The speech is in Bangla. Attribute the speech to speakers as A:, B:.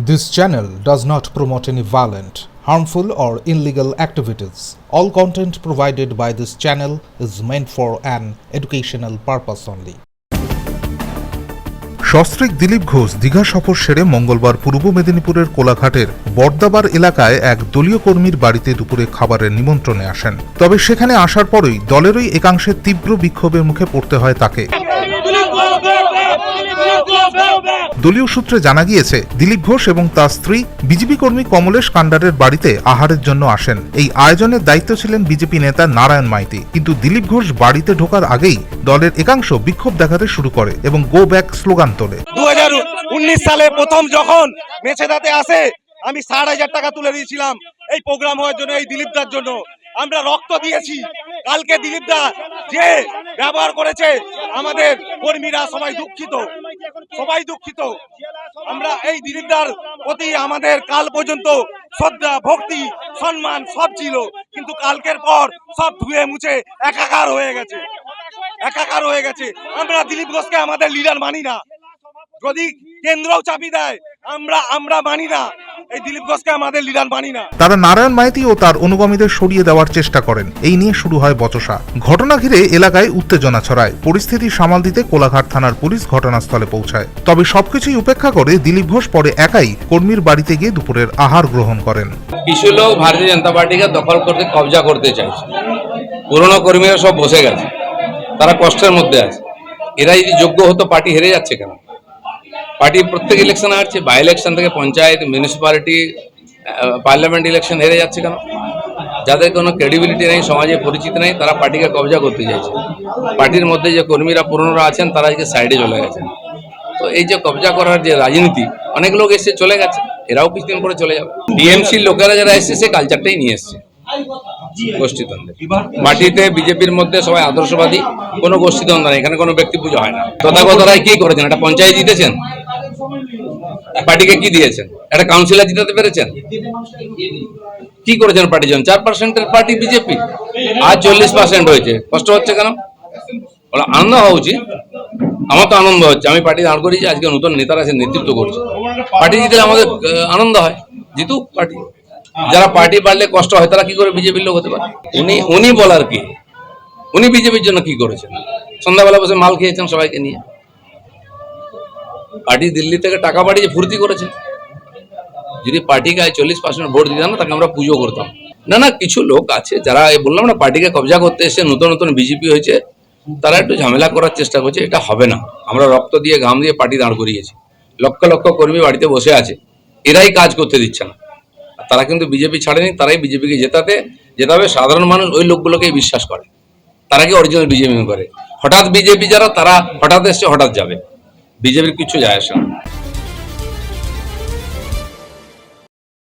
A: This channel does not promote any violent, harmful, or illegal activities. All content provided by this channel is meant for an educational purpose only.
B: সস্ত্রীক Dilip Ghosh Digha সফর সেরে মঙ্গলবার পূর্ব মেদিনীপুরের কোলাঘাটের বর্দাবার এলাকায় এক দলীয় কর্মীর বাড়িতে দুপুরে খাবারের নিমন্ত্রণে আসেন তবে সেখানে আসার পরই দলেরই একাংশের তীব্র বিক্ষোভের মুখে পড়তে হয় তাকে দলীয় সূত্রে জানা গিয়েছে, দিলীপ ঘোষ এবং তার স্ত্রী বিজেপি কর্মী কমলেশ কান্ডারের বাড়িতে আহারের জন্য আসেন। এই আয়োজনের দায়িত্ব ছিলেন বিজেপি নেতা নারায়ণ মাইতি। কিন্তু দিলীপ ঘোষ বাড়িতে ঢোকার আগেই দলের একাংশ বিক্ষোভ দেখাতে শুরু করে এবং গো ব্যাক স্লোগান তোলে।
C: দু হাজার উনিশ সালে প্রথম যখন মেছেদাতে আসে, আমি ষাট হাজার টাকা তুলে দিয়েছিলাম এই প্রোগ্রাম হওয়ার জন্য, এই দিলীপ দার জন্য। আমরা রক্ত দিয়েছি। কালকে দিলীপ দা যে ব্যবহার করেছে আমাদের কর্মীরা সবাই দুঃখিত। সবাই দুঃখিত। আমরা এই দিলীপ দার প্রতি আমাদের কাল পর্যন্ত শ্রদ্ধা, ভক্তি, সম্মান সব ছিল। কিন্তু কালকের পর সব ধুয়ে মুছে একাকার হয়ে গেছে। একাকার হয়ে গেছে। আমরা দিলীপ ঘোষকে আমাদের লিডার মানি না। যদি কেন্দ্রও চাপি দেয়, আমরা আমরা মানি না। এই দিলীপ ঘোষকে আমাদের লিডার মানি না।
B: তারা নারায়ণ মাইতি ও তার অনুগামীদের সরিয়ে দেওয়ার চেষ্টা করেন। এই নিয়ে শুরু হয় বচসা। ঘটনা ঘিরে এলাকায় উত্তেজনা ছড়ায়। পরিস্থিতি সামাল দিতে কোলাঘাট থানার পুলিশ ঘটনাস্থলে পৌঁছায়। তবে সবকিছুই উপেক্ষা করে দিলীপ ঘোষ পরে একাই কর্মীর বাড়িতে গিয়ে দুপুরের আহার গ্রহণ করেন।
D: কিছু লোক ভারতীয় জনতা পার্টিকে দখল করতে কবজা করতে চাইছে। পুরনো কর্মীরা সব বসে গেছে। তারা কষ্টের মধ্যে আছে। এরা যদি যোগ্য হতো পার্টি হেরে যাচ্ছে কেন? পার্টি প্রত্যেক ইলেকশন হারছে বাই ইলেকশন থেকে পঞ্চায়েত মিউনিসিপ্যালিটি পার্লামেন্ট ইলেকশন হেরে যাচ্ছে কেন? যাদের কোনো ক্রেডিবিলিটি নেই, সমাজে পরিচিতি নেই, তারা পার্টিকে কবজা করতে চাইছে। পার্টির মধ্যে যে কর্মীরা পুরনোরা আছেন, তারা আজকে সাইডে চলে গেছেন। তো এই যে কবজা করার যে রাজনীতি, অনেক লোক এসে চলে গেছে, এরাও কিছুদিন পরে চলে যাবে। ডিএমসির লোকেরা যারা এসছে, সে কালচারটাই নিয়ে এসছে। গোষ্ঠীদ্বন্দ্বে। মাটিতে বিজেপির মধ্যে সবাই আদর্শবাদী, কোনো গোষ্ঠীদ্বন্দ্ব নেই, এখানে কোনো ব্যক্তি পুজো হয় না। তথাগত রায় কি করেছেন? একটা পঞ্চায়েত জিতেছেন? পার্টিকে কি দিয়েছেন? একটা কাউন্সিলর জিতাতে পেরেছেন? কি করেছেন পার্টির জন্য চার পার্সেন্টের পার্টি বিজেপি আর চল্লিশ পার্সেন্ট হয়েছে। কষ্ট হচ্ছে কেন? আনন্দ হওয়া উচিত। আমার তো আনন্দ হচ্ছে। আমি পার্টি দাঁড় করেছি আজকে নতুন নেতারা এসে নেতৃত্ব করছে। পার্টি জিতলে আমাদের আনন্দ হয়। জিতুক পার্টি যারা পার্টি বাড়লে কষ্ট হয়, তারা কি করে বিজেপির লোক হতে পারে? উনি উনি বলার কি? উনি বিজেপির জন্য কি করেছেন? সন্ধ্যাবেলা বসে মাল খেয়েছেন সবাইকে নিয়ে। পার্টি দিল্লি থেকে টাকা পাঠিয়ে ফুর্তি করেছে। যদি পার্টিকে চল্লিশ পার্সেন্ট ভোট দিতাম না তাকে আমরা পুজো করতাম। না না, কিছু লোক আছে যারা বললাম না, পার্টিকে কবজা করতে এসে নতুন নতুন বিজেপি হয়েছে, তারা একটু ঝামেলা করার চেষ্টা করছে, এটা হবে না। আমরা রক্ত দিয়ে, ঘাম দিয়ে পার্টি দাঁড় করিয়েছি। লক্ষ লক্ষ কর্মী বাড়িতে বসে আছে, এরাই কাজ করতে দিচ্ছে না। তারা কিন্তু বিজেপি ছাড়েনি, তারাই বিজেপিকে জেতাতে জেতাবে, সাধারণ মানুষ ওই লোকগুলোকেই বিশ্বাস করে। তারা কি অরিজিনাল বিজেপি করে? হঠাৎ বিজেপি যারা, তারা হঠাৎ এসছে, হঠাৎ যাবে। বিজেপির কিছু যায় আসে না।